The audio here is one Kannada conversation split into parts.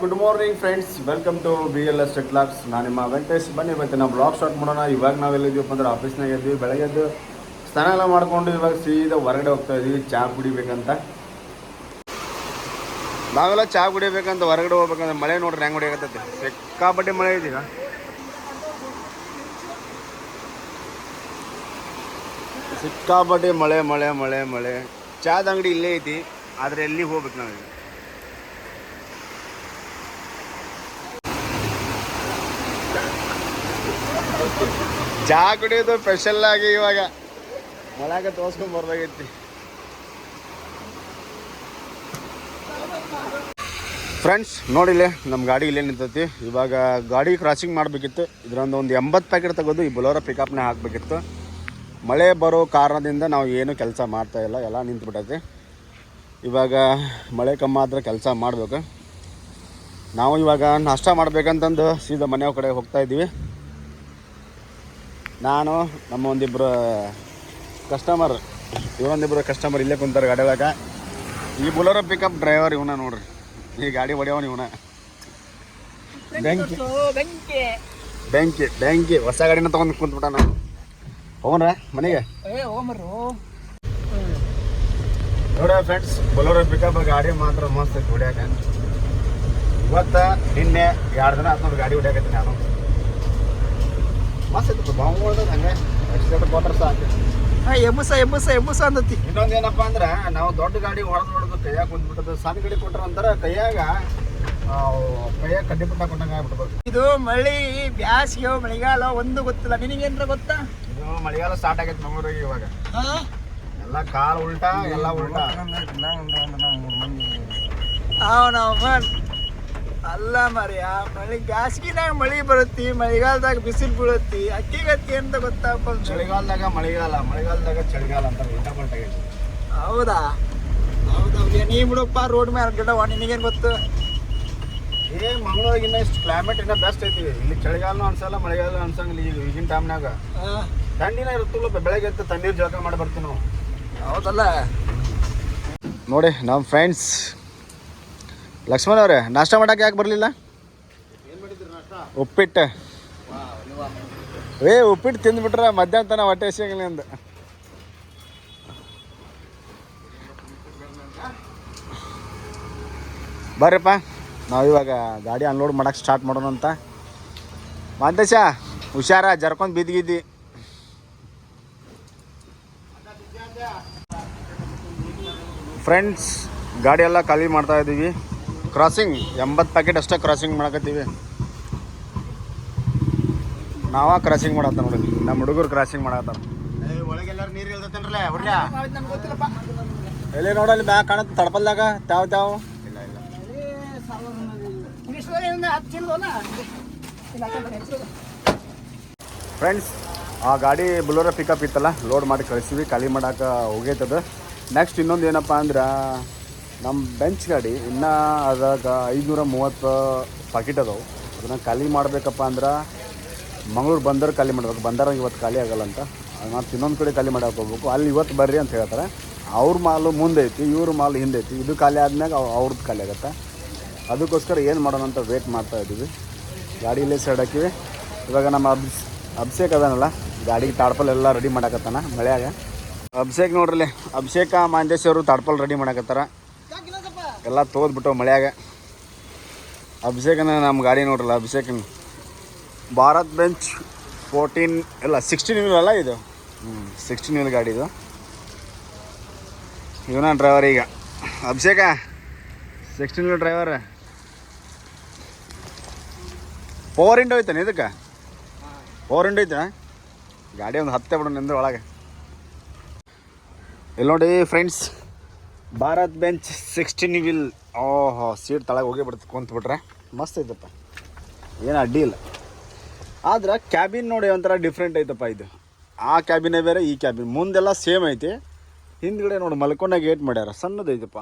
Good morning friends. Welcome to B L S clocks ನಾನು ನಿಮ್ಮ ವೆಂಕಟೇಶ್. ಬನ್ನಿ ಇವತ್ತು ನಾವು ಬ್ಲಾಗ್ ಸ್ಟಾರ್ಟ್ ಮಾಡೋಣ. ಇವಾಗ ನಾವೆಲ್ಲಿದ್ದೀವಪ್ಪ ಅಂದ್ರೆ ಆಫೀಸ್ನಾಗ ಇದ್ವಿ ಬೆಳಗ್ಗೆ ಎದ್ದು ಸ್ನಾನ ಎಲ್ಲ ಮಾಡ್ಕೊಂಡು ಇವಾಗ ಸೀದಾ ಹೊರಗಡೆ ಹೋಗ್ತಾ ಇದೀವಿ. ಚಹಾ ಕುಡಿಬೇಕಂತ. ನಾವೆಲ್ಲ ಚಹಾ ಕುಡಿಬೇಕಂತ ಹೊರಗಡೆ ಹೋಗ್ಬೇಕಂದ್ರೆ ಮಳೆ ನೋಡ್ರಿ ಹೆಂಗ್ ಹೊಡಿಯಾಗತ್ತೆ ಸಿಕ್ಕಾಪಟ್ಟೆ ಮಳೆ ಇದೀಗ ಸಿಕ್ಕಾಪಟ್ಟೆ ಮಳೆ ಮಳೆ ಮಳೆ ಮಳೆ. ಚಹಾದ ಅಂಗಡಿ ಇಲ್ಲೇ ಐತಿ. ಆದ್ರೆ ಎಲ್ಲಿಗೆ ಹೋಗ್ಬೇಕು ನಾವೀಗ? ಚಹಾ ಕುಡಿಯೋದು ಸ್ಪೆಷಲ್ ಆಗಿ ಇವಾಗ. ಮಳಾಗ ತೋರ್ಸ್ಕೊಂಡ್ ಬರ್ಬೇಕಾಗೈತಿ ಫ್ರೆಂಡ್ಸ್ ನೋಡಿಲ್ಲ ನಮ್ಮ ಗಾಡಿ ಇಲ್ಲೇ ನಿಂತೈತಿ. ಇವಾಗ ಗಾಡಿ ಕ್ರಾಸಿಂಗ್ ಮಾಡಬೇಕಿತ್ತು. ಇದರೊಂದು ಒಂದು ಎಂಬತ್ತು ಪ್ಯಾಕೆಟ್ ತೆಗೆದು, ಈ ಬೊಲೋರ ಪಿಕಪ್ನೇ ಹಾಕಬೇಕಿತ್ತು. ಮಳೆ ಬರೋ ಕಾರಣದಿಂದ ನಾವು ಏನು ಕೆಲಸ ಮಾಡ್ತಾ ಇಲ್ಲ, ಎಲ್ಲ ನಿಂತ್ಬಿಟ್ಟೈತಿ. ಇವಾಗ ಮಳೆ ಕಮ್ಮಿ ಆದ್ರೆ ಕೆಲಸ ಮಾಡಬೇಕು. ನಾವು ಇವಾಗ ನಾಷ್ಟ ಮಾಡ್ಬೇಕಂತಂದು ಸೀದಾ ಮನೆ ಕಡೆ ಹೋಗ್ತಾ ಇದ್ದೀವಿ. ನಾನು ನಮ್ಮ ಒಂದಿಬ್ಬರು ಕಸ್ಟಮರ್ ಇವನೊಂದಿಬ್ಬರು ಕಸ್ಟಮರ್ ಇಲ್ಲೇ ಕುಂತಾರೆ ಗಾಡಿ ಒಳಗೆ. ಈ ಬುಲರೋ ಪಿಕಪ್ ಡ್ರೈವರ್ ಇವನ ನೋಡ್ರಿ. ಈ ಗಾಡಿ ಹೊಡೆಯವನ ಇವನ. ಬೆಂಕಿ. ಬೆಂಕಿ ಬೆಂಕಿ. ಹೊಸ ಗಾಡಿನ ತೊಗೊಂಡು ನಾನು ಹೋಗ್ರ ಮನೆಗೆ? ನೋಡ ಫ್ರೆಂಡ್ಸ್ ಬೊಲೋರ ಪಿಕಪ್ ಗಾಡಿ ಮಾತ್ರ ಮಸ್ತ್ ಐತಿ ಹೊಡ್ಯಾಕ. ಇವತ್ತ ನಿನ್ನೆ ಎರಡು ದಿನ ಹತ್ತೊಂದು ಗಾಡಿ ಹೊಡ್ಯಾಕತ್ತೀನಿ ನಾನು. ಮಸ್ತ್ ಐತಿ ಬಾಂಬ್ ಹಂಗೆ ಎಕ್ಸಿಡೆಂಟ್ ಕೊಟ್ರೆ ಸಾಕು. ಎಬ್ಬಸ ಎಬ್ಬಸ ಎಬ್ಬಸ ಅಂದತಿ. ಇನ್ನೊಂದು ಏನಪ್ಪ ಅಂದ್ರೆ ನಾವು ದೊಡ್ಡ ಗಾಡಿ ಹೊಡೆದು ಹೊಡೆದು ಕೈಯಾಗ ಬಂದ್ಬಿಟ್ಟದು ಸಣ್ಣ ಗಾಡಿ ಕೊಟ್ರೆ ಅಂದ್ರೆ ಕೈಯಾಗ ಕೈಯಾಗ ಕಡ್ಡಿ ಪುಟ್ಟ ಕೊಟ್ಟಂಗೆ ಆಗ್ಬಿಡ್ಬೇಕು ಇದು ಮಳಿ ಬ್ಯಾಸಿಗೆ ಮಳೆಗಾಲ ಒಂದು ಗೊತ್ತಿಲ್ಲ. ನಿನಗೇನ್ರ ಗೊತ್ತಾ? ಇದು ಮಳೆಗಾಲ ಸ್ಟಾರ್ಟ್ ಆಗೈತೆ ಮಂಗಳೂರಿಗೆ ಇವಾಗ. ಎಲ್ಲ ಕಾಲ್ ಉಲ್ಟಾ ಎಲ್ಲ ಉಲ್ಟಾ. ಅವನವ ಅಲ್ಲ ಮರಿಯ ಮಳೆ ಬ್ಯಾಸ್ಗಿನಾಗ ಮಳೆ ಬರುತ್ತಿ ಮಳೆಗಾಲದಾಗ ಬಿಸಿಲು ಬೀಳುತ್ತಿ ಅಕ್ಕಿಗತ್ತಿ ಅಂತ ಗೊತ್ತಪ್ಪ ಚಳಿಗಾಲದಾಗ ಮಳೆಗಾಲ ಮಳೆಗಾಲದಾಗ ಚಳಿಗಾಲ ಅಂತ ಆಗೈತೆ ಹೌದಾ? ಹೌದಾ ನೀ ಬಿಡಪ್ಪ ರೋಡ್ ಮೇಲೆ ಗಿಡವ ನಿನಗೇನು ಗೊತ್ತು? ಏ ಮಂಗಳೂರಿಗೆ ಇನ್ನ ಇಷ್ಟು ಕ್ಲೈಮೇಟ್ ಇನ್ನ ಬೆಸ್ಟ್ ಐತಿ. ಇಲ್ಲಿ ಚಳಿಗಾಲನೂ ಅನ್ಸಲ್ಲ ಮಳೆಗಾಲ ಅನ್ಸಂಗಿಲ್ಲ ಈಗ ಈಗಿನ ಟೈಮ್ನಾಗ ಆ, ಥಂಡಿನ ಇರುತ್ತಲ್ಲ ಬೆಳಗ್ಗೆ ಎದ್ದು ತಣ್ಣೀರು ಜಳಕ ಮಾಡಿ ಬರ್ತೀವಿ ನಾವು. ಹೌದಲ್ಲ? ನೋಡಿ ನಮ್ಮ ಫ್ರೆಂಡ್ಸ್ ಲಕ್ಷ್ಮಣ್ ಅವರೇ, ನಾಷ್ಟ ಮಾಡಕ್ಕೆ ಯಾಕೆ ಬರಲಿಲ್ಲ? ಉಪ್ಪಿಟ್ಟು. ಏ, ಉಪ್ಪಿಟ್ಟು ತಿಂದ್ಬಿಟ್ರೆ ಮಧ್ಯಾಹ್ನ ತನಕ ಹೊಟ್ಟೆ ಸಿಗಲಿ ಅಂದ. ಬರ್ರಿಪ್ಪ, ನಾವು ಇವಾಗ ಗಾಡಿ ಅನ್ಲೋಡ್ ಮಾಡೋಕೆ ಸ್ಟಾರ್ಟ್ ಮಾಡೋಣ ಅಂತ. ಮಾಂತೇಶ, ಹುಷಾರ, ಜರ್ಕೊಂಡು ಬಿದ್ದಿಗಿದ್ದಿ ಫ್ರೆಂಡ್ಸ್ ಗಾಡಿ ಎಲ್ಲ ಖಾಲಿ ಮಾಡ್ತಾ ಇದ್ದೀವಿ ಕ್ರಾಸಿಂಗ್ ಎಂಬತ್ತು ಪ್ಯಾಕೆಟ್ ಅಷ್ಟೇ ಕ್ರಾಸಿಂಗ್ ಮಾಡಕತ್ತೀವಿ. ನಾವ ಕ್ರಾಸಿಂಗ್ ಮಾಡತ್ತ ನೋಡಿ. ನಮ್ಮ ಹುಡುಗರು ಕ್ರಾಸಿಂಗ್ ಮಾಡತ್ತಾರ. ಎಲ್ಲಿ ನೋಡಲ್ಲಿ ಬ್ಯಾಗ್ ಕಾಣತ್ತೆ ತಡಪಲ್ದಾಗ ತಾವ್ ತಾವ್ ಇಲ್ಲ ಇಲ್ಲ. ಫ್ರೆಂಡ್ಸ್ ಆ ಗಾಡಿ ಬುಲೋರ ಪಿಕಪ್ ಇತ್ತಲ್ಲ ಲೋಡ್ ಮಾಡಿ ಕಳಿಸಿವಿ ಖಾಲಿ ಮಾಡಕ್ಕೆ ಹೋಗೈತದ. ನೆಕ್ಸ್ಟ್ ಇನ್ನೊಂದು ಏನಪ್ಪ ಅಂದ್ರೆ ನಮ್ಮ ಬೆಂಚ್ ಗಾಡಿ ಇನ್ನೂ ಅದಾಗ ಐದುನೂರ ಮೂವತ್ತು ಪಾಕಿಟ್ ಅದಾವೆ. ಅದನ್ನು ಖಾಲಿ ಮಾಡಬೇಕಪ್ಪ ಅಂದ್ರೆ ಮಂಗಳೂರು ಬಂದರು ಖಾಲಿ ಮಾಡಬೇಕು. ಬಂದರ ಇವತ್ತು ಖಾಲಿ ಆಗಲ್ಲ ಅಂತ. ಮತ್ತು ಇನ್ನೊಂದು ಕಡೆ ಖಾಲಿ ಮಾಡಕ್ಕೆ ಹೋಗ್ಬೇಕು. ಅಲ್ಲಿ ಇವತ್ತು ಬರ್ರಿ ಅಂತ ಹೇಳ್ತಾರೆ. ಅವ್ರ ಮಾಲು ಮುಂದೆ ಐತಿ, ಇವ್ರ ಮಾಲು ಹಿಂದೆ ಐತಿ. ಇದು ಖಾಲಿ ಅವ್- ಅವ್ರದ್ದು ಖಾಲಿ ಆಗುತ್ತೆ. ಅದಕ್ಕೋಸ್ಕರ ಏನು ಮಾಡೋಣ ಅಂತ ವೇಟ್ ಮಾಡ್ತಾ ಇದ್ದೀವಿ. ಗಾಡಿ ಇಲ್ಲೇ ಸೈಡ್ ಹಾಕಿವಿ. ಇವಾಗ ನಮ್ಮ ಅಬ್ಸ್, ಅಭಿಷೇಕ್ ಅದಾನಲ್ಲ, ಗಾಡಿಗೆ ತಾಡ್ಪಲ್ ಎಲ್ಲ ರೆಡಿ ಮಾಡಾಕತ್ತಾನ ಮಳೆಯಾಗ. ಅಭಿಷೇಕ್ ನೋಡ್ರಲ್ಲಿ ಅಭಿಷೇಕ ಮಾಂದೇಶ್ ಅವರು ತಾಡ್ಪಲ್ ರೆಡಿ ಮಾಡಕತ್ತಾರ. ಎಲ್ಲ ತೋದ್ಬಿಟ್ಟು ಮಳೆಯಾಗ. ಅಭಿಷೇಕನ ನಮ್ಮ ಗಾಡಿ ನೋಡ್ರಲ್ಲ, ಅಭಿಷೇಕನ್. ಭಾರತ್ ಬೆಂಚ್ ಫೋರ್ಟೀನ್ ಇಲ್ಲ ಸಿಕ್ಸ್ಟೀನ್ ವೀಲ್ ಅಲ್ಲ ಇದು? ಹ್ಞೂ ಸಿಕ್ಸ್ಟೀನ್ ವೀಲ್ ಗಾಡಿ ಇದು. ಇವನ ಡ್ರೈವರ್ ಈಗ. Abhishek sixteen wheel driver power window ಐತಾನೆ ಇದಕ್ಕೆ? ಪವರ್ ಇಂಡೋ ಐತೆ ಗಾಡಿ ಒಂದು ಹತ್ತೆ ಬಿಡೋಣ ನಿಂದ್ರೆ ಒಳಗೆ. ಇಲ್ಲಿ ನೋಡಿ friends Bharat Benz sixteen wheel ಓಹೋ ಸೀಟ್ ತಳಗೆ ಹೋಗಿ ಬಿಡುತ್ತೆ ಕುಂತ್ಬಿಟ್ರೆ. ಮಸ್ತ್ ಐತಪ್ಪ. ಏನು ಅಡ್ಡಿ ಇಲ್ಲ. ಆದ್ರೆ ಕ್ಯಾಬಿನ್ ನೋಡಿ ಒಂಥರ ಡಿಫ್ರೆಂಟ್ ಐತಪ್ಪ ಇದು. ಆ ಕ್ಯಾಬಿನೇ ಬೇರೆ, ಈ ಕ್ಯಾಬಿನ್ ಮುಂದೆಲ್ಲ ಸೇಮ್ ಐತಿ. ಹಿಂದ್ಗಡೆ ನೋಡಿ ಮಲ್ಕೊಂಡಾಗ ಏಟ್ ಮಾಡ್ಯಾರ. ಸಣ್ಣದೈತಪ್ಪ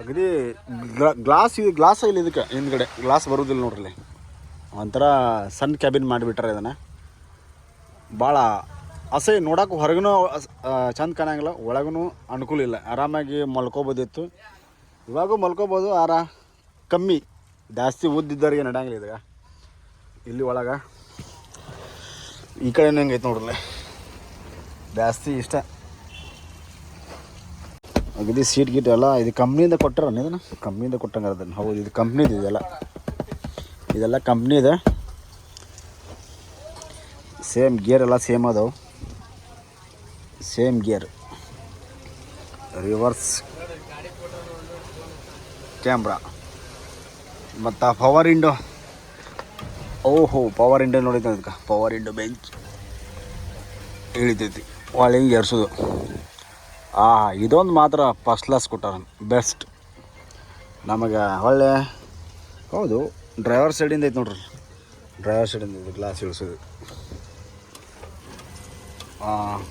ಅಗದಿ ಗ್ಲಾಸ್ ಇದು ಗ್ಲಾಸ್ ಇಲ್ಲ ಇದಕ್ಕೆ. ಹಿಂದ್ಗಡೆ. ಗ್ಲಾಸ್ ಬರೋದಿಲ್ಲ ನೋಡ್ರಿ ಒಂಥರ ಸಣ್ಣ ಕ್ಯಾಬಿನ್ ಮಾಡಿಬಿಟ್ರೆ ಇದನ್ನು. ಭಾಳ ಅಸಹ್ಯ ನೋಡಕ್ಕೆ ಹೊರಗೂ ಚಂದ ಕಾಣಂಗಿಲ್ಲ. ಒಳಗೂ ಅನುಕೂಲ ಇಲ್ಲ. ಆರಾಮಾಗಿ ಮಲ್ಕೋಬೋದಿತ್ತು. ಇವಾಗೂ ಮಲ್ಕೋಬೋದು, ಆರ ಕಮ್ಮಿ. ಜಾಸ್ತಿ ಉದ್ದಿದ್ದವ್ರಿಗೆ ನಡಂಗಿಲ್ಲ ಇದಾಗ ಇಲ್ಲಿ ಒಳಗೆ, ಈ ಕಡೆ ಹೆಂಗೆ ಐತೆ ನೋಡ್ರಲ್ಲ ಜಾಸ್ತಿ ಇಷ್ಟ. ಅಗದಿ ಸೀಟ್ ಗೀಟ್ ಎಲ್ಲ ಇದು ಕಂಪ್ನಿಯಿಂದ ಕೊಟ್ಟಾರ ಇದನ್ನು? ಕಂಪ್ನಿಯಿಂದ ಕೊಟ್ಟಂಗೆ ಅದನ್ನು. ಹೌದು, ಇದು ಕಂಪ್ನಿದು ಇದೆಲ್ಲ. ಇದೆಲ್ಲ ಕಂಪ್ನಿದೆ ಸೇಮ್ ಗೇರ್ ಎಲ್ಲ ಸೇಮ್ ಅದಾವೆ. Same gear reverse camera. ಮತ್ತು ಪವರ್ ಇಂಡೋ ಓಹೋ, ಪವರ್ ಇಂಡೋ ನೋಡಿದ್ದೆ ಅದಕ್ಕೆ ಪವರ್ ಇಂಡೋ ಬೆಂಚ್ ಇಳಿತೈತಿ. ಒಳ್ಳೆ ಹಿಂಗೆ ಏರ್ಸೋದು? ಆ, ಇದೊಂದು ಮಾತ್ರ ಫಸ್ಟ್ ಕ್ಲಾಸ್ ಕೊಟ್ಟಾರ. ಬೆಸ್ಟ್ ನಮಗೆ ಒಳ್ಳೆ, ಹೌದು ಡ್ರೈವರ್ ಸೈಡಿಂದ ಐತೆ ನೋಡ್ರಿ. ಡ್ರೈವರ್ ಸೈಡಿಂದ ಗ್ಲಾಸ್ ಇಳಿಸೋದು. ಹಾಂ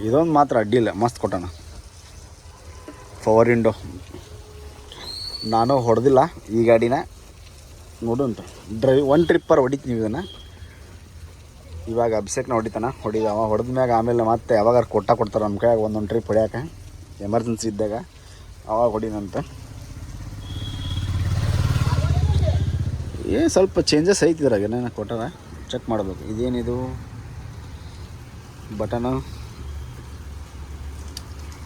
ಇದೊಂದು ಮಾತ್ರ ಅಡ್ಡಿಲ್ಲ ಮಸ್ತ್ ಕೊಟ್ಟಣ. ಪವರ್ ವಿಂಡೋ ನಾನು ಹೊಡೆದಿಲ್ಲ ಈ ಗಾಡಿನ. ಅಂತ. ಡ್ರೈವ್ ಒನ್ ಟ್ರಿಪ್ಪರ್ ಹೊಡಿತೀನಿ ಇದನ್ನು. ಇವಾಗ ಅಭಿಷೇಕ್ನ ಹೊಡಿತಾನ. ಹೊಡಿದ ಅವ ಹೊಡೆದ ಮ್ಯಾಗ ಆಮೇಲೆ ಮತ್ತೆ ಯಾವಾಗಾರು ಕೊಟ್ಟ ಕೊಡ್ತಾರೆ ನಮ್ಮ ಕೈಯಾಗ ಒಂದೊಂದು ಟ್ರಿಪ್ ಹೊಡ್ಯಾಕ. ಎಮರ್ಜೆನ್ಸಿ ಇದ್ದಾಗ ಅವಾಗ ಹೊಡಿನಂತ. ಏ, ಸ್ವಲ್ಪ ಚೇಂಜಸ್ ಐತಿದ್ರಾಗ ಏನೇನು ಕೊಟ್ಟಾರ? ಚೆಕ್ ಮಾಡಬೇಕು. ಇದೇನಿದು? ಬಟನು.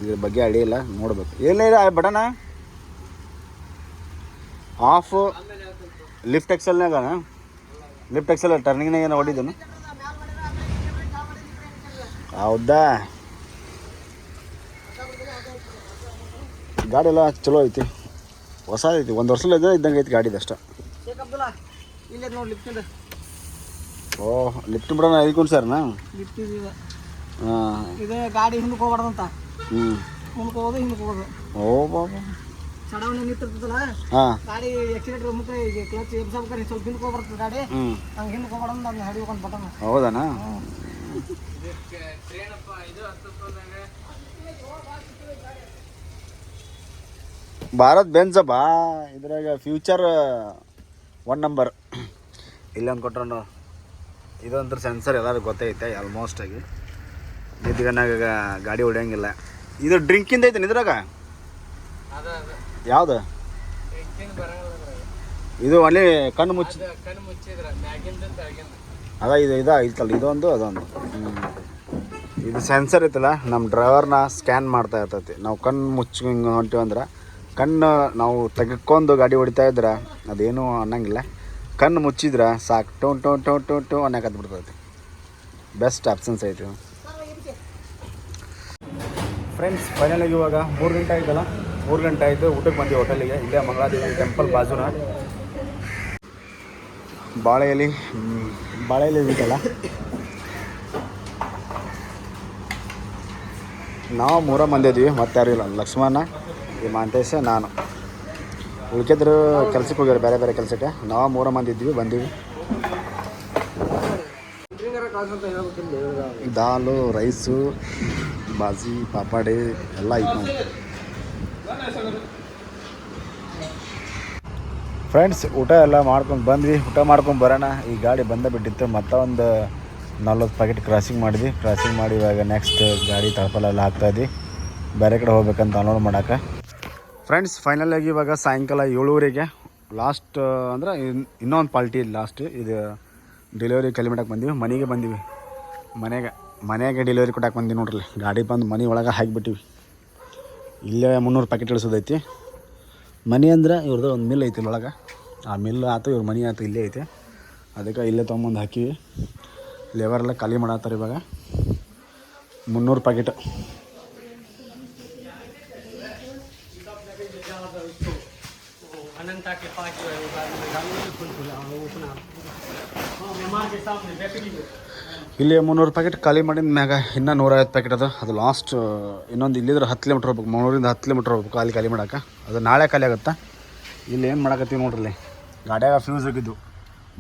ಇದ್ರ ಬಗ್ಗೆ ಅಡಿಯಿಲ್ಲ ಇಲ್ಲ ನೋಡ್ಬೇಕು. ಏನಿಲ್ಲ ಬಟನ? ಆಫ್ ಲಿಫ್ಟ್ ಎಕ್ಸೆಲ್ನಾಗ ಲಿಫ್ಟ್ ಎಕ್ಸೆಲ್ ಟರ್ನಿಂಗ್ನಾಗ ಏನೋ ಹೊಡಿದನು? ಹೌದಾ? ಗಾಡಿ ಎಲ್ಲ ಚಲೋ ಐತಿ. ಹೊಸ ಐತಿ. ಒಂದು ವರ್ಷದ ಇದ್ದಂಗೆ ಐತಿ ಗಾಡಿದು ಅಷ್ಟೇ. ಓಹ್ ಲಿಫ್ಟ್ ಬಿಡೋಣ ಸರ್ ಸರ್ನಾ ಲಿಫ್ಟ್ ಇದೆ ಗಾಡಿ ಹಿಂದಕ್ಕೆ ಹೋಗ್ಬಾರ್ದಂತ. ಹ್ಞೂ ಮುಂದಕ್ಕೆ ಹೋಗೋದು ಹಿಂದಕ್ಕೆ ಹೋಗೋದು. ಓ ಬಾಬಾ ಚಡವಣೆ ನಿಂತಿರ್ತದಲ್ಲ ಗಾಡಿ ಎಕ್ಸಿಲೇಟರ್ ಮುಖ ಈಗ ಕ್ಲಚ್ ಎಬ್ಸಬೇಕಾರೆ ಸ್ವಲ್ಪ ಹಿಂದಕ್ಕೆ ಹೋಗ್ಬರ್ತದೆ ಗಾಡಿ. ಹಂಗೆ ಹಿಂದಕ್ಕೆ ಹೋಗ್ಬಾರ್ದು ಅದನ್ನ ಹಿಡಿಯೋಕೊಂಡು ಬಟನ್. ಹೌದನಾ? ಭಾರತ್ ಬೆನ್ಸಪ್ಪ ಇದ್ರಾಗ ಫ್ಯೂಚರ್ ಒನ್ ನಂಬರ್ ಇಲ್ಲೊಂದು ಕೊಟ್ರು ಇದೊಂದ್ರ ಸೆನ್ಸರ್ ಎಲ್ಲರಿಗೂ ಗೊತ್ತೈತೆ ಆಲ್ಮೋಸ್ಟ್ ಆಗಿ. ನಿದ್ಗನಾಗ ಗಾಡಿ ಹೊಡಿಯಂಗಿಲ್ಲ. ಇದು ಡ್ರಿಂಕಿಂದ ಐತೆ ಇದ್ರಾಗ? ಯಾವ್ದು? ಇದು ಅಲ್ಲಿ ಕಣ್ಣು ಮುಚ್ಚಿ ಅದ ಇದು ಇದು ಐತಲ್ಲ, ಇದೊಂದು, ಅದೊಂದು. ಇದು ಸೆನ್ಸರ್ ಐತಲ್ಲ ನಮ್ಮ ಡ್ರೈವರ್ನ ಸ್ಕ್ಯಾನ್ ಮಾಡ್ತಾ ಇರ್ತೈತಿ. ನಾವು ಕಣ್ಣು ಮುಚ್ಚಿ ಹಿಂಗೆ ಹೊಂಟಿವಿ ಅಂದ್ರೆ, ಕಣ್ಣು ನಾವು ತೆಗೆಕೊಂಡು ಗಾಡಿ ಹೊಡಿತಾ ಇದ್ರೆ, ಅದೇನು ಅನ್ನಂಗಿಲ್ಲ. ಕಣ್ಣು ಮುಚ್ಚಿದ್ರೆ ಸಾಕು, ಟೋನ್ ಟೋನ್ ಟೋನ್ ಟೋನ್ ಟೋ ಅನ್ನಕ್ಕೆ ಬಿಡ್ತೈತಿ ಬೆಸ್ಟ್ ಆಪ್ಷನ್ಸ್ ಐತಿ ಫ್ರೆಂಡ್ಸ್ ಫೈನಲಾಗಿ ಇವಾಗ ಮೂರು ಗಂಟೆ ಆಯ್ತಲ್ಲ? ಮೂರು ಗಂಟೆ ಆಯಿತು ಊಟಕ್ಕೆ ಬಂದ್ವಿ ಹೋಟೆಲಿಗೆ ಇಲ್ಲೇ ಮಂಗಳಾದೇವಿ ಟೆಂಪಲ್ ಬಾಜುನ. ಬಾಳೆಯಲ್ಲಿ ಬಾಳೆಯಲ್ಲಿ ಇದೆಯಲ್ಲ ನಾವು ಮೂರ ಮಂದಿ ಇದೀವಿ ಮತ್ತೆ ಯಾರು ಇಲ್ಲ. ಲಕ್ಷ್ಮಣ ಈ ಮಾಂತೇಶ ನಾನು. ಉಳ್ಕಿದ್ರು ಕೆಲ್ಸಕ್ಕೆ ಹೋಗ್ಯಾರ ಬೇರೆ ಬೇರೆ ಕೆಲಸಕ್ಕೆ. ನಾವು ಮೂರ ಮಂದಿ ಇದ್ವಿ ಬಂದೀವಿ. ದಾಲು ರೈಸು. ಬಾಜಿ, ಪಾಪಾಡೆ ಎಲ್ಲ ಐತೆ ಫ್ರೆಂಡ್ಸ್ ಊಟ ಎಲ್ಲ ಮಾಡ್ಕೊಂಡು ಬಂದ್ವಿ. ಊಟ ಮಾಡ್ಕೊಂಡು ಬರೋಣ. ಈ ಗಾಡಿ ಬಂದ ಬಿಟ್ಟಿತ್ತು. ಮತ್ತೆ ಒಂದು ನಲ್ವತ್ತು ಪ್ಯಾಕೆಟ್ ಕ್ರಾಸಿಂಗ್ ಮಾಡಿದ್ವಿ. ಕ್ರಾಸಿಂಗ್ ಮಾಡಿ ಇವಾಗ ನೆಕ್ಸ್ಟ್ ಗಾಡಿ ತಳಪಲೆಲ್ಲ ಹಾಕ್ತಾಯಿದ್ವಿ ಬೇರೆ ಕಡೆ ಹೋಗ್ಬೇಕಂತ ಅನ್ಲೋಡ್ ಮಾಡೋಕೆ. ಫ್ರೆಂಡ್ಸ್ ಫೈನಲಾಗಿ ಇವಾಗ ಸಾಯಂಕಾಲ ಏಳುವರೆಗೆ. ಲಾಸ್ಟ್ ಅಂದ್ರೆ ಇನ್- ಇನ್ನೊಂದು ಪಾಲ್ಟಿ ಲಾಸ್ಟ್ ಇದು ಡೆಲಿವರಿ ಕಿಲೋಮೀಟರ್ಗೆ ಬಂದೀವಿ. ಮನೆಗೆ ಬಂದೀವಿ. ಮನೆಗೆ. ಮನೆಗೆ ಡೆಲಿವರಿ ಕೊಟ್ಟಕ್ಕೆ ಬಂದು ನೋಡ್ರಿ ಗಾಡಿ ಬಂದು ಮನೆ ಒಳಗೆ ಹಾಕಿಬಿಟ್ಟಿವಿ. ಇಲ್ಲೇ ಮುನ್ನೂರು ಪ್ಯಾಕೆಟ್ ಇಳಿಸೋದೈತಿ. ಮನೆ ಅಂದ್ರೆ ಇವ್ರದ್ದು ಒಂದು ಮಿಲ್ ಐತಿ ಇಲ್ಲೊಳಗೆ. ಆ ಮಿಲ್ ಆಯ್ತು ಇವ್ರ ಮನೆ ಆಯ್ತು ಇಲ್ಲೇ ಐತೆ. ಅದಕ್ಕೆ ಇಲ್ಲೇ ತೊಗೊಂಬಂದು ಹಾಕಿವಿ. ಲೇಬರೆಲ್ಲ ಖಾಲಿ ಮಾಡತ್ತಾರೆ ಇವಾಗ. ಮುನ್ನೂರು ಪ್ಯಾಕೆಟ್ ಇಲ್ಲಿ ಮುನ್ನೂರು ಪ್ಯಾಕೆಟ್ ಖಾಲಿ ಮಾಡಿದ ಮ್ಯಾಗ ಇನ್ನೂ ನೂರೈವತ್ತು ಪ್ಯಾಕೆಟ್ ಅದ. ಅದು ಲಾಸ್ಟ್ ಇನ್ನೊಂದು ಇಲ್ಲಿದ್ರೆ ಹತ್ತು ಕಿಲೋಮೀಟ್ರ್ ಹೋಗ್ಬೇಕು. ಮೂರರಿಂದ ಹತ್ತು ಕಿಲೋಮೀಟ್ರ್ ಹೋಗ್ಬೇಕು ಖಾಲಿ ಖಾಲಿ ಮಾಡೋಕೆ. ಅದು ನಾಳೆ ಖಾಲಿ ಆಗುತ್ತಾ? ಇಲ್ಲಿ ಏನು ಮಾಡಕತ್ತೀವಿ ನೋಡ್ರಿ ಗಾಡ್ಯಾಗ ಫ್ಯೂಸ್ ಹೋಗಿದ್ದು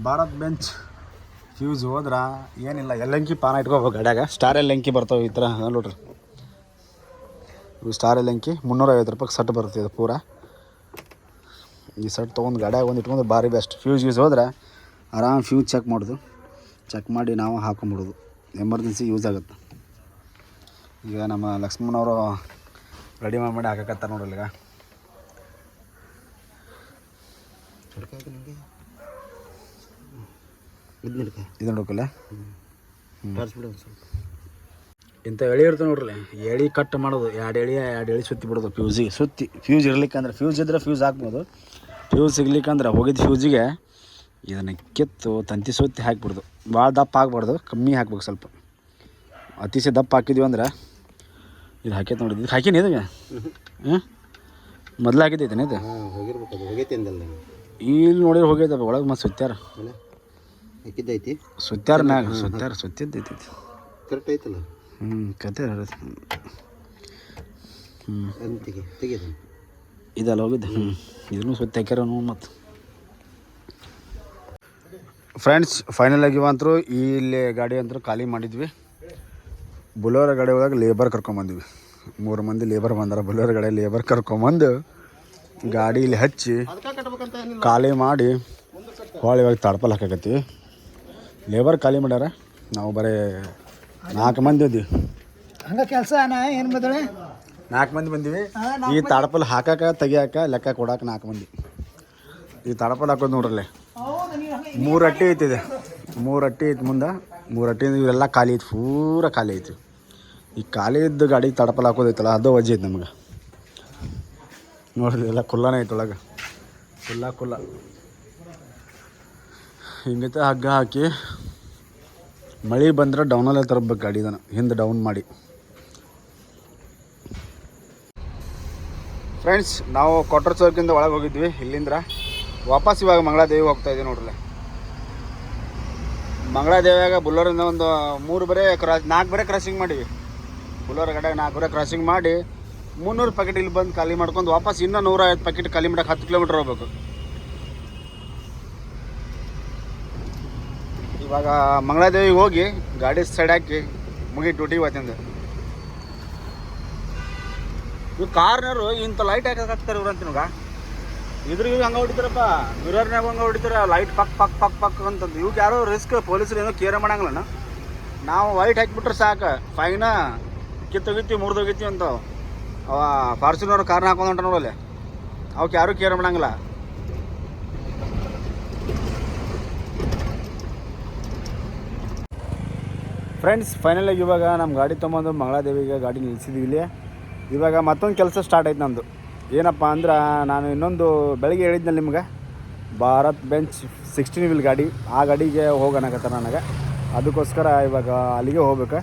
ಭಾರತ್ ಬೆಂಚ್ ಫ್ಯೂಸ್ ಹೋದ್ರೆ ಏನಿಲ್ಲ. ಎಲ್ಲಂಕಿ ಪಾನ ಇಟ್ಕೋಬೇಕು ಗಾಡ್ಯಾಗ. ಸ್ಟಾರ್ ಎಲ್ಲಂಕಿ ಬರ್ತಾವೆ ಈ ಥರ ನೋಡ್ರಿ. ಇವು ಸ್ಟಾರ್ ಎಲ್ಲಂಕಿ ಮುನ್ನೂರೈವತ್ತು ರೂಪಾಯಿ ಸಟ್ ಬರುತ್ತೆ ಇದು ಪೂರ. ಈ ಸಟ್ ತೊಗೊಂಡು ಗಾಡ್ಯಾಗ ಒಂದು ಇಟ್ಕೊಂಡು ಭಾರಿ ಬೆಸ್ಟ್ ಫ್ಯೂಸ್ ಯೂಸ್ ಹೋದ್ರೆ ಆರಾಮ್ ಫ್ಯೂಸ್ ಚೆಕ್ ಮಾಡೋದು. ಚೆಕ್ ಮಾಡಿ ನಾವು ಹಾಕೊಂಬಿಡೋದು. ಎಮರ್ಜೆನ್ಸಿ ಯೂಸ್ ಆಗುತ್ತೆ. ಈಗ ನಮ್ಮ ಲಕ್ಷ್ಮಣವರು ರೆಡಿ ಮಾಡಿ ಹಾಕಕತ್ತಾರೆ ನೋಡ್ರಿ ಈಗ. ಇದು ನೋಡೋಕಲ್ಲ ಇಂಥ ಎಳಿ ಇರ್ತವೆ ನೋಡ್ರಿ. ಎಳಿ ಕಟ್ ಮಾಡೋದು. ಎರಡು ಎಳಿ ಎರಡು ಎಳಿ ಸುತ್ತಿ ಬಿಡೋದು ಫ್ಯೂಸಿಗೆ ಸುತ್ತಿ ಫ್ಯೂಸ್ ಇರ್ಲಿಕ್ಕಂದ್ರೆ ಫ್ಯೂಸ್ ಇದ್ರೆ ಫ್ಯೂಸ್ ಹಾಕ್ಬೋದು. ಫ್ಯೂಸ್ ಸಿಗ್ಲಿಕ್ಕಂದ್ರೆ ಹೋಗಿದ್ದ ಫ್ಯೂಸಿಗೆ ಇದನ್ನು ಕಿತ್ತು ತಂತಿ ಸುತ್ತಿ ಹಾಕ್ಬಿಡ್ದು ಭಾಳ ದಪ್ಪ ಹಾಕ್ಬಾರ್ದು ಕಮ್ಮಿ ಹಾಕ್ಬೇಕು ಸ್ವಲ್ಪ. ಅತಿಸಿ ದಪ್ಪ ಹಾಕಿದ್ವಿ ಅಂದ್ರೆ ಇದು ಹಾಕೈತೆ ನೋಡಿದ್ವಿ ಇದು ಹಾಕಿನಿ ಇದು ಹಾಂ? ಮೊದಲು ಹಾಕಿದ್ದೈತೇನೆ ಇದು? ಇಲ್ಲಿ ನೋಡಿದ್ರೆ ಹೋಗೈತಪ್ಪ ಒಳಗೆ ಮತ್ತೆ ಸುತ್ತಾರ ಹಾಕಿದ್ದೈತಿ? ಸುತ್ತಾರ ಮ್ಯಾಗ ಸುತ್ಯಾರ ಸುತ್ತಿದ್ದೈತಿ ಕರೆಕ್ಟ್ ಐತಲ್ಲ? ಹ್ಞೂ ಕತೆ ಹ್ಞೂ ಇದಲ್ಲ ಹೋಗಿದ್ದೆ? ಹ್ಞೂ ಇದನ್ನು ಸುತ್ತ ಹಾಕ್ಯಾರ ಮತ್ತು ಫ್ರೆಂಡ್ಸ್ ಫೈನಲ್ ಆಗಿ ಅಂತರೂ ಇಲ್ಲಿ ಗಾಡಿ ಅಂತೂ ಖಾಲಿ ಮಾಡಿದ್ವಿ. ಬುಲೋರ ಗಾಡಿ ಒಳಗೆ ಲೇಬರ್ ಕರ್ಕೊಂಬಂದ್ವಿ ಮೂರು ಮಂದಿ ಲೇಬರ್ ಬಂದಾರ ಬುಲೋರ ಗಾಡಿ ಲೇಬರ್ ಕರ್ಕೊಂಬಂದು ಗಾಡಿ ಇಲ್ಲಿ ಹಚ್ಚಿ ಖಾಲಿ ಮಾಡಿ ಹೊಳೆ ಇವಾಗ ತಾಡ್ಪಲ್ ಹಾಕಕತ್ತೀವಿ. ಲೇಬರ್ ಖಾಲಿ ಮಾಡ್ಯಾರ. ನಾವು ಬರೀ ನಾಲ್ಕು ಮಂದಿ ಇದ್ವಿ. ಹಂಗ ಕೆಲಸ ಏನು ಬದಳೆ ನಾಲ್ಕು ಮಂದಿ ಬಂದಿವಿ. ಈ ತಾಡ್ಪಲ್ ಹಾಕಕ್ಕೆ ತೆಗಿಯಾಕ ಲೆಕ್ಕ ಕೊಡಕ್ಕೆ ನಾಲ್ಕು ಮಂದಿ. ಈ ತಡಪಲ್ ಹಾಕೋದು ನೋಡ್ರಲ್ಲೇ. ಮೂರು ಅಟ್ಟಿ ಐತಿದೆ. ಮೂರು ಅಟ್ಟಿ ಐತೆ ಮುಂದೆ. ಮೂರು ಅಟ್ಟಿ ಇವೆಲ್ಲ ಖಾಲಿ ಐತಿ, ಪೂರ ಖಾಲಿ ಐತಿ. ಈ ಖಾಲಿ ಇದ್ದ ಗಾಡಿ ತಡಪಲ್ ಹಾಕೋದೈತಲ್ಲ, ಅದು ವಜ್ಜೆ ಐತಿ ನಮ್ಗೆ. ನೋಡ್ರಿ, ಎಲ್ಲ ಕುಲ್ಲನೇ ಐತೆ ಒಳಗೆ. ಕುಲ್ಲ ಕುಲ್ಲ. ಹಿಂಗೈತೆ ಹಗ್ಗ ಹಾಕಿ, ಮಳೆ ಬಂದ್ರೆ ಡೌನಲ್ಲೇ ತರಬೇಕು ಗಾಡಿದನ ಹಿಂದೆ ಡೌನ್ ಮಾಡಿ. ಫ್ರೆಂಡ್ಸ್ ನಾವು ಕೊಟ್ರ ಚೌಕಿಂದ ಒಳಗೆ ಹೋಗಿದ್ವಿ ಇಲ್ಲಿಂದ ವಾಪಸ್ ಇವಾಗ ಮಂಗಳಾದೇವಿ ಹೋಗ್ತಾ ಇದ್ದೀವಿ ನೋಡ್ರಲ್ಲ. ಮಂಗಳಾದೇವಿಯಾಗ ಬುಲ್ಲೋರಿಂದ ಒಂದು ಮೂರು ಬರೇ ಕ್ರಾಸ್ ನಾಲ್ಕು ಬರೇ ಕ್ರಾಸಿಂಗ್ ಮಾಡಿವಿ. ಬುಲ್ಲೋರ ಗಡ್ಯಾಗ ನಾಲ್ಕು ಬರೇ ಕ್ರಾಸಿಂಗ್ ಮಾಡಿ ಮುನ್ನೂರು ಪ್ಯಾಕೆಟ್ ಇಲ್ಲಿ ಬಂದು ಖಾಲಿ ಮಾಡ್ಕೊಂಡು ವಾಪಸ್ ಇನ್ನೂ ನೂರ ಐವತ್ತು ಪ್ಯಾಕೆಟ್ ಖಾಲಿ ಮಾಡಕ್ಕೆ ಹತ್ತು ಕಿಲೋಮೀಟ್ರ್ ಹೋಗ್ಬೇಕು. ಇವಾಗ ಮಂಗಳಾದೇವಿಗೆ ಹೋಗಿ ಗಾಡಿ ಸೈಡ್ ಹಾಕಿ ಮುಗಿ ಡ್ಯೂಟಿ ಹೋಗ್ತಿಂದ ಇವು ಕಾರ್ನರು ಇಂಥ ಲೈಟ್ ಹಾಕಕ್ಕೆ ಹಾಕ್ತಾರೆ ಇವ್ರು ಅಂತ ನಿಮ್ಗೆ ಇದ್ರಿಗೆ ಹಂಗೆ ಹೊಡಿತಾರಪ್ಪ. ಮಿರರ್ನಾಗ ಹಂಗೆ ಹೊಡಿತಾರೆ ಲೈಟ್ ಪಕ್ ಪಕ್ ಪಕ್ ಪಕ್ ಅಂತಂದು. ಇವ್ಗೆ ಯಾರೋ ರಿಸ್ಕ್ ಪೊಲೀಸರು ಏನೋ ಕೇರ್ ಮಾಡಂಗಿಲ್ಲ ನಾವು ವೈಟ್ ಹಾಕಿಬಿಟ್ರೆ ಸಾಕು. ಫೈನ ಕಿತ್ತೋಗಿತ್ತಿ ಮುರಿದೋಗಿತ್ತಿ ಅಂತ ಅವ ಫಾರ್ಚುನರ್ ಕಾರ್ನ ಹಾಕೊಂಡು ಹೊಂಟ ನೋಡಲ್ಲ ಅವಕ್ಕೆ ಯಾರೂ ಕೇರ್ ಮಾಡಂಗಿಲ್ಲ. ಫ್ರೆಂಡ್ಸ್ ಫೈನಲಾಗಿ ಇವಾಗ ನಮ್ಮ ಗಾಡಿ ತೊಗೊಂಬಂದು ಮಂಗಳಾದೇವಿಗೆ ಗಾಡಿ ನಿಲ್ಲಿಸಿದ್ವಿ ಇಲ್ಲಿ. ಇವಾಗ ಮತ್ತೊಂದು ಕೆಲಸ ಸ್ಟಾರ್ಟ್ ಆಯ್ತು ನಮ್ಮದು ಏನಪ್ಪ ಅಂದ್ರೆ ನಾನು ಇನ್ನೊಂದು ಬೆಳಗ್ಗೆ ಹೇಳಿದ್ನಲ್ಲ ನಿಮ್ಗೆ, ಭಾರತ್ ಬೆಂಚ್ ಸಿಕ್ಸ್ಟೀನ್ ವೀಲ್ ಗಾಡಿ, ಆ ಗಾಡಿಗೆ ಹೋಗೋಣಕತ್ತ ನನಗೆ. ಅದಕ್ಕೋಸ್ಕರ ಇವಾಗ ಅಲ್ಲಿಗೆ ಹೋಗ್ಬೇಕು.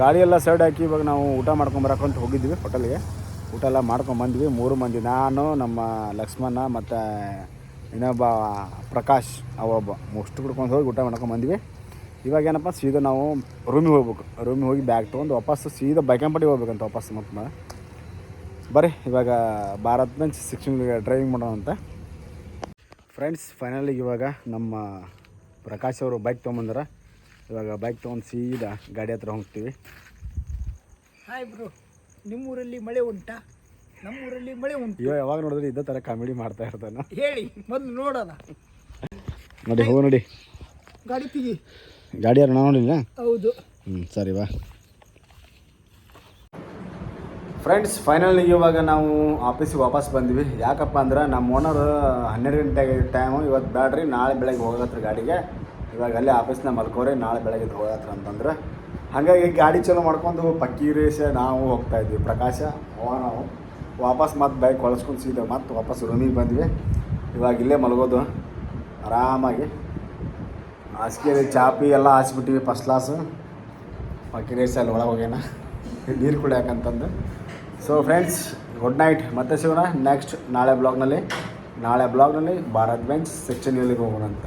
ಗಾಡಿಯೆಲ್ಲ ಸೈಡ್ ಹಾಕಿ ಇವಾಗ ನಾವು ಊಟ ಮಾಡ್ಕೊಂಬರಕ್ಕಂತ ಹೋಗಿದ್ವಿ ಹೋಟೆಲ್ಗೆ ಊಟ ಎಲ್ಲ ಮಾಡ್ಕೊಂಬಂದ್ವಿ ಮೂರು ಮಂದಿ, ನಾನು, ನಮ್ಮ ಲಕ್ಷ್ಮಣ ಮತ್ತು ಇನ್ನೊಬ್ಬ ಪ್ರಕಾಶ್, ಅವ ಒಬ್ಬ. ಮುಷ್ಟು ಕುಡ್ಕೊಂಡು ಹೋಗಿ ಊಟ ಮಾಡ್ಕೊಂಬಂದ್ವಿ ಇವಾಗ ಏನಪ್ಪ, ಸೀದಾ ನಾವು ರೂಮಿಗೆ ಹೋಗ್ಬೇಕು. ರೂಮಿಗೆ ಹೋಗಿ ಬ್ಯಾಗ್ ತೊಗೊಂಡು ವಾಪಸ್ಸು ಸೀದಾ ಬೈಕಂಪಟ್ಟಿಗೆ ಹೋಗ್ಬೇಕಂತ ವಾಪಸ್ಸು ಮತ್ತೆ ಬರ್ರಿ ಇವಾಗ ಭಾರತ್ ಬೆಂಚ್ ಸಿಕ್ಸ್ಟೀನ್ ಡ್ರೈವಿಂಗ್ ಮಾಡೋಣ ಅಂತ. ಫ್ರೆಂಡ್ಸ್ ಫೈನಲಿಗೆ ಇವಾಗ ನಮ್ಮ ಪ್ರಕಾಶ್ ಅವರು ಬೈಕ್ ತೊಗೊಂಬಂದಾರ. ಇವಾಗ ಬೈಕ್ ತೊಗೊಂಡು ಸೀದಾ ಗಾಡಿ ಹತ್ರ ಹೋಗ್ತೀವಿ. ಹಾಯ್ ಬ್ರೋ ನಿಮ್ಮೂರಲ್ಲಿ ಮಳೆ ಉಂಟಾ? ನಮ್ಮೂರಲ್ಲಿ ಮಳೆ ಉಂಟು. ಇವಾಗ ಯಾವಾಗ ನೋಡಿದ್ರೆ ಇದೇ ಥರ ಕಾಮಿಡಿ ಮಾಡ್ತಾ ಇರ್ತಾನೆ. ಹೇಳಿ ಮೊದಲು ನೋಡೋಣ. ನೋಡಿ ಹೋಗಿ ನೋಡಿ. ಗಾಡಿ ತಿಗಿ. ಗಾಡಿ ಯಾರು ನೋಡಿಲ್ಲ ಹೌದು. ಹ್ಞೂ ಸರಿ ಬಾ. ಫ್ರೆಂಡ್ಸ್ ಫೈನಲ್ ಇವಾಗ ನಾವು ಆಫೀಸಿಗೆ ವಾಪಸ್ ಬಂದ್ವಿ. ಯಾಕಪ್ಪ ಅಂದ್ರೆ ನಮ್ಮ ಓನರ್ ಹನ್ನೆರಡು ಗಂಟೆಗೆ ಟೈಮು ಇವತ್ತು ಬೇಡ್ರಿ ನಾಳೆ ಬೆಳಗ್ಗೆ ಹೋಗತ್ರ ಗಾಡಿಗೆ. ಇವಾಗ ಅಲ್ಲೇ ಆಫೀಸ್ನ ಮಲ್ಕೋರಿ, ನಾಳೆ ಬೆಳಗ್ಗೆ ಹೋಗತ್ರ ಅಂತಂದ್ರೆ. ಹಾಗಾಗಿ ಗಾಡಿ ಚಲೋ ಮಾಡ್ಕೊಂಡು ಪಕ್ಕಿ ರೇಷ, ನಾವು ಹೋಗ್ತಾ ಇದ್ವಿ. ಪ್ರಕಾಶ ಅವ ನಾವು ವಾಪಸ್ ಮತ್ತೆ ಬೈಕ್ ಹೊಳಸ್ಕೊಂಡು ಸೀದಾ ಮತ್ತೆ ವಾಪಸ್ ರೂಮಿಗೆ ಬಂದ್ವಿ. ಇವಾಗ ಇಲ್ಲೇ ಮಲಗೋದು. ಆರಾಮಾಗಿ. ಹಾಸಿಗೆ ಚಾಪಿ ಎಲ್ಲ ಹಾಸ್ಬಿಟ್ಟಿವಿ ಫಸ್ಟ್ ಕ್ಲಾಸು ಪಕ್ಕೀರೇಶ ಅಲ್ಲಿ ಒಳಗೆ ಹೋಗ್ಯಾನ. ನೀರು ಕುಡಿಯಾಕಂತಂದು ಸೊ ಫ್ರೆಂಡ್ಸ್ ಗುಡ್ ನೈಟ್ ಮತ್ತೆ ಸಿಗೋಣ ನೆಕ್ಸ್ಟ್ ನಾಳೆ ಬ್ಲಾಗ್ನಲ್ಲಿ ನಾಳೆ ಬ್ಲಾಗ್ನಲ್ಲಿ ಭಾರತ್ ಬೆಂಚ್ ಸೆಕ್ಷನ್ ಹೋಗೋಣ ಅಂತ.